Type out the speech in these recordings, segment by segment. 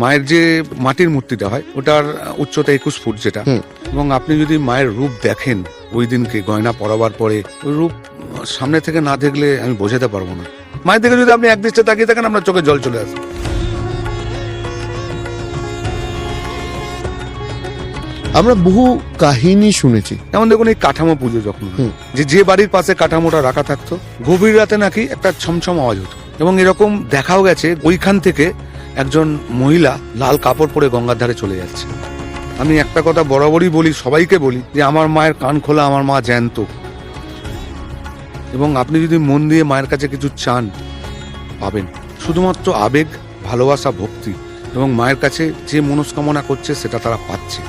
মায়ের যে মাটির মূর্তিটা হয় ওটার উচ্চতা একুশ ফুট যেটা এবং আপনি যদি মায়ের রূপ দেখেন ওই দিনকে গয়না পরাবার পরে ওই রূপ সামনে থেকে না দেখলে আমি বোঝাতে পারব না। মায়ের দিকে যদি আপনি এক দৃষ্টে তাকিয়ে থাকেন আপনার চোখে জল চলে আসে আমরা বহু কাহিনী শুনেছি। যেমন দেখুন এই কাঠামো পুজো যখন হুম। যে যে বাড়ির পাশে কাঠামোটা রাখা থাকতো গভীর রাতে নাকি একটা ছমছম আওয়াজ হতো। এবং এরকম দেখাও গেছে ওইখান থেকে একজন মহিলা লাল কাপড় পরে গঙ্গার ধারে চলে যাচ্ছে। আমি একটা কথা বরাবরই বলি সবাইকে বলি যে আমার মায়ের কান খোলা আমার মা জ্যান্ত। এবং আপনি যদি মন দিয়ে মায়ের কাছে কিছু চান পাবেন। শুধুমাত্র আবেগ ভালোবাসা ভক্তি এবং মায়ের কাছে যে মনস্কামনা করছে সেটা তারা পাচ্ছে।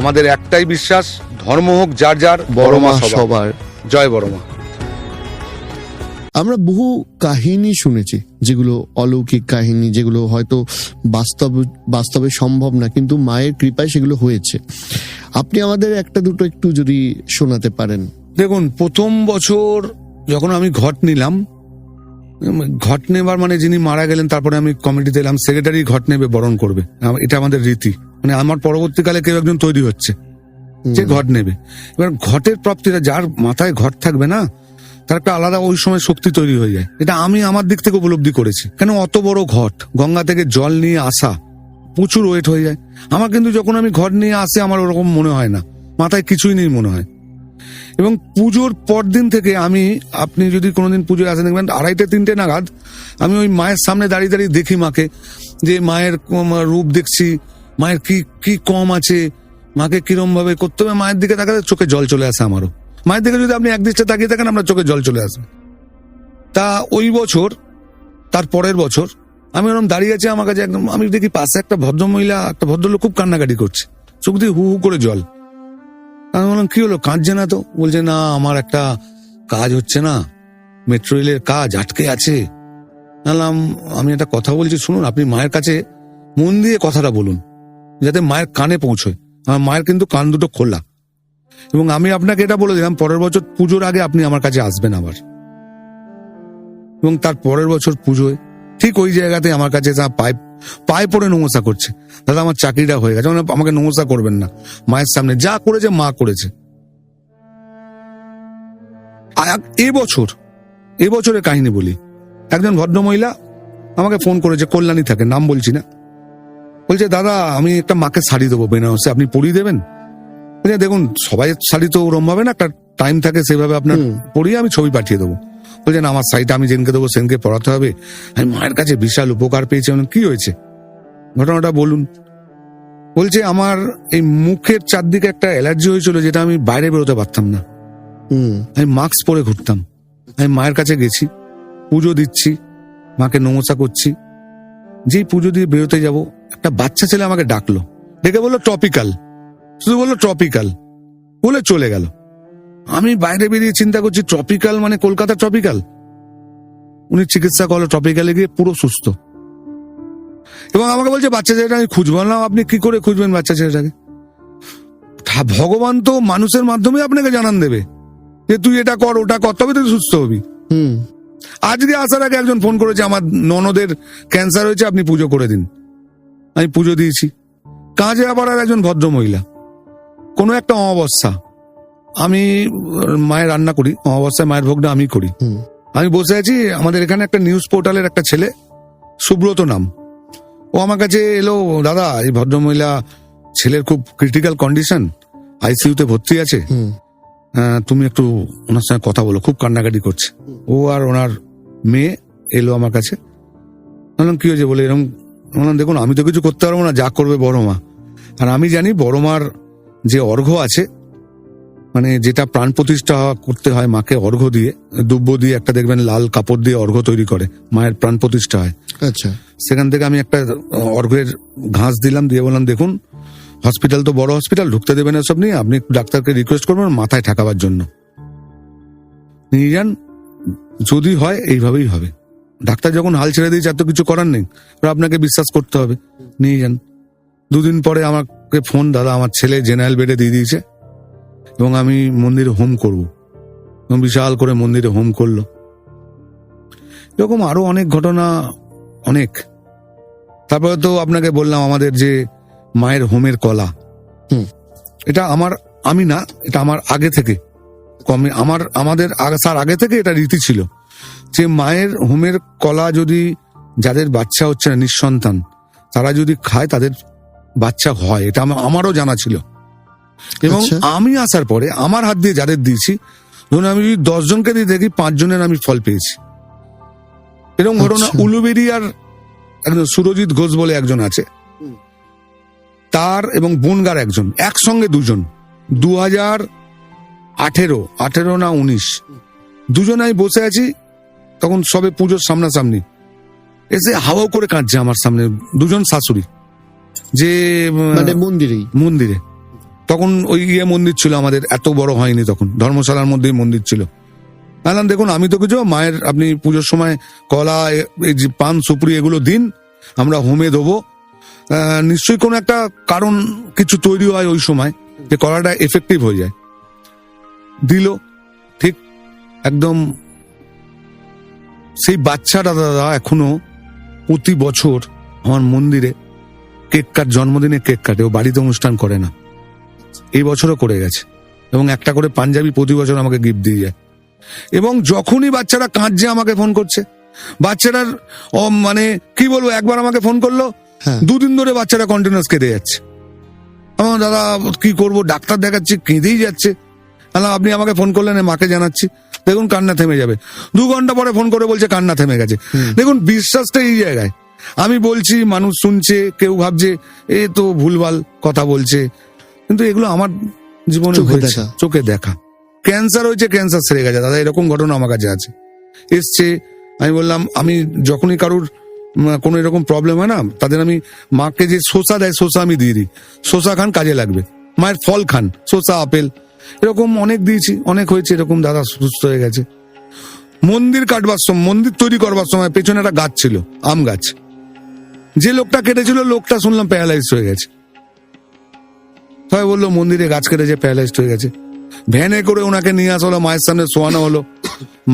আমাদের একটাই বিশ্বাস ধর্ম হোক যার যার বড় মা সবার। জয় বড় মা আমরা বহু কাহিনী শুনেছি যেগুলো অলৌকিক কাহিনী যেগুলো হয়তো বাস্তব বাস্তবে সম্ভব না কিন্তু মায়ের কৃপায় সেগুলো হয়েছে। আপনি আমাদের একটা দুটো একটু যদি শোনাতে পারেন। দেখুন প্রথম বছর যখন আমি ঘট নিলাম ঘট নেবার মানে যিনি মারা গেলেন তারপরে আমি কমিটিতে এলাম সেক্রেটারি ঘট নেবে বরণ করবে। এটা আমাদের রীতি। মানে আমার পরবর্তীকালে কেউ একজন তৈরি হচ্ছে যে ঘট নেবে। এবার ঘটের প্রাপ্তিটা যার মাথায় ঘট থাকবে না তার একটা আলাদা ওই সময় শক্তি তৈরি হয়ে যায়। এটা আমি আমার দিক থেকে উপলব্ধি করেছি। কেন অত বড় ঘট? গঙ্গা থেকে জল নিয়ে আসা, প্রচুর ওয়েট হয়ে যায়। আমার কিন্তু যখন আমি ঘট নিয়ে আসি, আমার ওরকম মনে হয় না। মাথায় কিছুই নেই মনে হয়। এবং পুজোর পর দিন থেকে আমি, আপনি যদি কোনোদিন পুজোয় আসেন, দেখবেন আড়াইটে, তিনটে নাগাদ আমি ওই মায়ের সামনে দাঁড়িয়ে দাঁড়িয়ে দেখি মাকে, যে মায়ের রূপ দেখছি, মায়ের কি কি কম আছে, মাকে কিরম ভাবে করতে হবে, মায়ের দিকে তাকালে চোখে জল চলে আসে আমারও। মায়ের দিকে যদি আপনি এক দৃষ্টে তাকিয়ে থাকেন, আপনার চোখে জল চলে আসবে। তা ওই বছর, তার পরের বছর, আমি ওরকম দাঁড়িয়ে আছি আমার কাছে একদম, আমি দেখি পাশে একটা ভদ্রমহিলা একটা ভদ্রলোক খুব কান্নাকাটি করছে। চোখ দিয়ে হু হু করে জল। আমি বললাম, কি হলো, কাঁদছে না তো? বলছে, না, আমার একটা কাজ হচ্ছে না। মেট্রো রেলের কাজ আটকে আছে। বললাম, আমি একটা কথা বলছি, শুনুন, আপনি মায়ের কাছে মন দিয়ে কথাটা বলুন, যাতে মায়ের কানে পৌঁছয়। আমার মায়ের কিন্তু কান দুটো খোলা। এবং আমি আপনাকে এটা বলে দিলাম, পরের বছর পুজোর আগে আপনি আমার কাছে আসবেন আবার। এবং তার পরের বছর পুজোয় ঠিক ওই জায়গাতে আমার কাছে যা পায়ে পায়ে পড়ে নমসা করছে। দাদা, আমার চাকরিটা হয়ে গেছে মানে আমাকে নমসা করবেন না। মায়ের সামনে যা করেছে, মা করেছে। এবছর এবছরের কাহিনী বলি। একজন ভদ্রমহিলা আমাকে ফোন করেছে, কল্যাণী থাকে, নাম বলছি না। বলছে, দাদা, আমি একটা মাকে শাড়ি দেবো, বেনারসে, আপনি পরিয়ে দেবেন? দেখুন সবাই শাড়ি তো ওরম ভাবে না একটা টাইম থাকে সেভাবে আপনার। পরিয়ে আমি ছবি পাঠিয়ে দেবো। বলছেন আমার শাড়িটা আমি যেনকে দেবো সেনকে পড়াতে হবে। আমি মায়ের কাছে বিশাল উপকার পেয়েছি বললাম, কি হয়েছে? ঘটনাটা বলুন। বলছে আমার এই মুখের চারদিকে একটা অ্যালার্জি হয়েছিল যেটা আমি বাইরে বেরোতে পারতাম না। আমি মাস্ক পরে ঘুরতাম। আমি মায়ের কাছে গেছি পুজো দিচ্ছি মাকে নমস্কার করছি। যেই পুজো দিয়ে বেরোতে যাব একটা বাচ্চা ছেলে আমাকে ডাকলো। ডেকে বলল টপিক্যাল। শুধু বলল ট্রপিক্যাল বলে চলে গেল। আমি বাইরে বেরিয়ে চিন্তা করছি ট্রপিক্যাল মানে কলকাতা ট্রপিক্যাল উনি চিকিৎসা করল ট্রপিক্যালে গিয়ে পুরো সুস্থ। এবং আমাকে বলছে বাচ্চা ছেলেটা আমি খুঁজবো না আপনি কি করে খুঁজবেন বাচ্চা ছেলেটাকে? ভগবান তো মানুষের মাধ্যমে আপনাকে জানান দেবে যে তুই এটা কর ওটা কর তবে তুই সুস্থ হবি। হুম। আজকে আসার আগে একজন ফোন করেছে আমার ননদের ক্যান্সার হয়েছে আপনি পুজো করে দিন। আমি পুজো দিয়েছি। কাজে আবার আর একজন ভদ্র মহিলা কোনো একটা অমাবস্যা। আমি মায়ের রান্না করি অমাবস্যায় মায়ের ভোগটা আমি করি। আমি বসে আছি আমাদের এখানে একটা নিউজ পোর্টালের একটা ছেলে সুব্রত নাম। ও আমার কাছে এলো দাদা এই ভদ্রমহিলা ছেলের খুব ক্রিটিক্যাল কন্ডিশন আইসিইউতে ভর্তি আছে। তুমি একটু ওনার সঙ্গে কথা বলো খুব কান্নাকাটি করছে। ও আর ওনার মেয়ে এলো আমার কাছে। বললাম কি হয়েছে? বলে এরকম বললাম দেখুন আমি তো কিছু করতে পারব না যা করবে বড় মা। আর আমি জানি বড় মার যে অর্ঘ্য আছে মানে যেটা প্রাণ প্রতিষ্ঠা করতে হয় মাকে অর্ঘ্য দিয়ে দুব্য দিয়ে একটা দেখবেন লাল কাপড় দিয়ে অর্ঘ্য তৈরি করে মায়ের প্রাণ প্রতিষ্ঠা হয়। আচ্ছা। সেখান থেকে আমি একটা অর্ঘের ঘাস দিলাম দিয়ে বললাম দেখুন হসপিটাল তো বড় হসপিটাল ঢুকতে দেবেন এসব নিয়ে আপনি ডাক্তারকে রিকোয়েস্ট করবেন মাথায় ঠেকাবার জন্য। নিয়ে যান যদি হয় এইভাবেই হবে। ডাক্তার যখন হাল ছেড়ে দিয়েছে এত কিছু করার নেই আপনাকে বিশ্বাস করতে হবে। নিয়ে যান। দুদিন পরে আমাকে ফোন দাদা আমার ছেলে জেনারেল বেডে দিয়ে দিয়েছে এবং আমি মন্দিরে হোম করব। এবং বিশাল করে মন্দিরে হোম করল। এরকম আরও অনেক ঘটনা অনেক। তারপরে তো আপনাকে বললাম আমাদের যে মায়ের হোমের কলা। এটা আমার আমি না এটা আমার আগে থেকে। কমে আমার আমাদের আসার আগে থেকে এটা রীতি ছিল যে মায়ের হোমের কলা যদি যাদের বাচ্চা হচ্ছে না নিঃসন্তান তারা যদি খায় তাদের বাচ্চা হয় এটা আমার- আমারও জানা ছিল। এবং আচ্ছা। আমি আসার পরে আমার হাত দিয়ে যাদের দিয়েছি ধরুন আমি যদি দশ জনকে দিয়ে দেখি পাঁচ জনের আমি ফল পেয়েছি। এরকম ঘটনা আচ্ছা। উলুবেরিয়ার একজন সুরজিৎ ঘোষ বলে একজন আছে। তার এবং বনগার একজন একসঙ্গে দুজন। দু হাজার আঠেরো আঠেরো না উনিশ। দুজনাই বসে আছি তখন সবে পুজোর সামনাসামনি। এসে হাওয়াও করে কাঁদছে আমার সামনে দুজন শাশুড়ি। যে মানে মন্দিরেই। মন্দিরে। তখন ওই ইয়ে মন্দির ছিল আমাদের এত বড় হয়নি তখন। ধর্মশালার মধ্যেই মন্দির ছিল। বললাম দেখুন আমি তো কিছু মায়ের আপনি পুজোর সময় কলা এই যে পান সুপুরি এগুলো দিন আমরা হোমে দেবো। নিশ্চয়ই কোনো একটা কারণ কিছু তৈরি হয় ওই সময় যে কলাটা এফেক্টিভ হয়ে যায়। দিল ঠিক একদম সেই বাচ্চাটা দাদা এখনও প্রতি বছর আমার মন্দিরে কেক কাট জন্মদিনে কেক কাটে ও বাড়িতে অনুষ্ঠান করে না। এই বছরও করে গেছে। এবং একটা করে পাঞ্জাবি প্রতি বছর আমাকে গিফট দিয়ে যায়। এবং যখনই বাচ্চারা কাঁদছে আমাকে ফোন করছে। বাচ্চাটার ও মানে কি বলব একবার আমাকে ফোন করল হ্যাঁ। দুদিন ধরে বাচ্চারা কন্টিনিউস কেঁদে যাচ্ছে। আমার দাদা কি করব ডাক্তার দেখাচ্ছি কেঁদেই যাচ্ছে। আপনি আমাকে ফোন করলেন মাকে জানাচ্ছি। দেখুন কান্না থেমে যাবে। দু ঘণ্টা পরে ফোন করে বলছে কান্না থেমে গেছে। দেখুন বিশ্বাসটা এই জায়গায়। আমি বলছি মানুষ শুনছে কেউ ভাবছে এ তো ভুলভাল কথা বলছে। কিন্তু এগুলো আমার জীবনে চোখে হয়েছে দেখা। চোখে দেখা। ক্যান্সার হয়েছে ক্যান্সার সেরে গেছে দাদা এরকম ঘটনা আমার কাছে আছে। এসছে আমি বললাম আমি যখনই কারুর কোনো এরকম প্রবলেম হয় না তাদের আমি মাকে যে শসা দেয় শসা আমি দিয়ে দিই। শসা খান কাজে লাগবে। মায়ের ফল খান শসা আপেল এরকম অনেক দিয়েছি অনেক হয়েছে এরকম দাদা সুস্থ হয়ে গেছে। মন্দির কাটবার সময় মন্দির তৈরি করবার সময় পেছনে একটা গাছ ছিল আম গাছ। যে লোকটা কেটেছিল, লোকটা শুনলাম প্যারালাইজ হয়ে গেছে। সবাই বলল, মন্দিরে গাছ কেটেছে প্যারালাইজ হয়ে গেছে। ভ্যানে করে ওনাকে নিয়ে আসা হলো, মায়ের সামনে শোয়ানো হলো।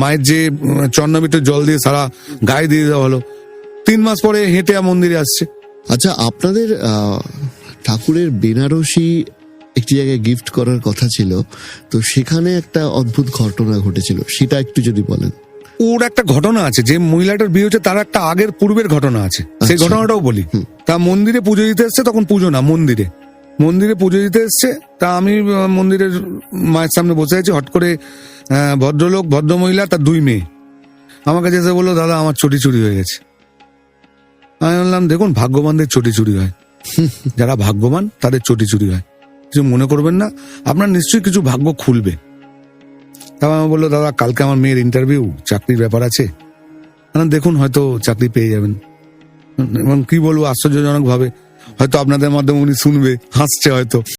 মায়ের যে চন্নমিটার জল দিয়ে সারা গায়ে দিয়ে দেওয়া হলো। তিন মাস পরে হেঁটে মন্দিরে আসছে। আচ্ছা আপনাদের ঠাকুরের বেনারসি একটি জায়গায় গিফট করার কথা ছিল, তো সেখানে একটা অদ্ভুত ঘটনা ঘটেছিল, সেটা একটু যদি বলেন। ওর একটা ঘটনা আছে যে মহিলাটার বিয়ে হচ্ছে তার একটা আগের পূর্বের ঘটনা আছে। সেই আচ্ছা। ঘটনাটাও বলি। তা মন্দিরে পুজো দিতে এসছে তখন পুজো না মন্দিরে। মন্দিরে পুজো দিতে এসছে তা আমি মন্দিরের মায়ের সামনে বসে আছি হট করে ভদ্রলোক ভদ্র মহিলা তার দুই মেয়ে। আমার কাছে এসে বলল দাদা আমার চটি চুরি হয়ে গেছে। আমি বললাম দেখুন ভাগ্যবানদের চটি চুরি হয়। যারা ভাগ্যবান তাদের চটি চুরি হয়। কিছু মনে করবেন না আপনার নিশ্চয়ই কিছু ভাগ্য খুলবে। তারপর আমি বলল, দাদা, কালকে আমার মেয়ের ইন্টারভিউ চাকরির ব্যাপার আছে। দেখুন, হয়তো চাকরি পেয়ে যাবেন। এবং কি বলব আশ্চর্যজনক ভাবে হয়তো আপনাদের মাধ্যমে উনি শুনবে, হাসছে হয়তো।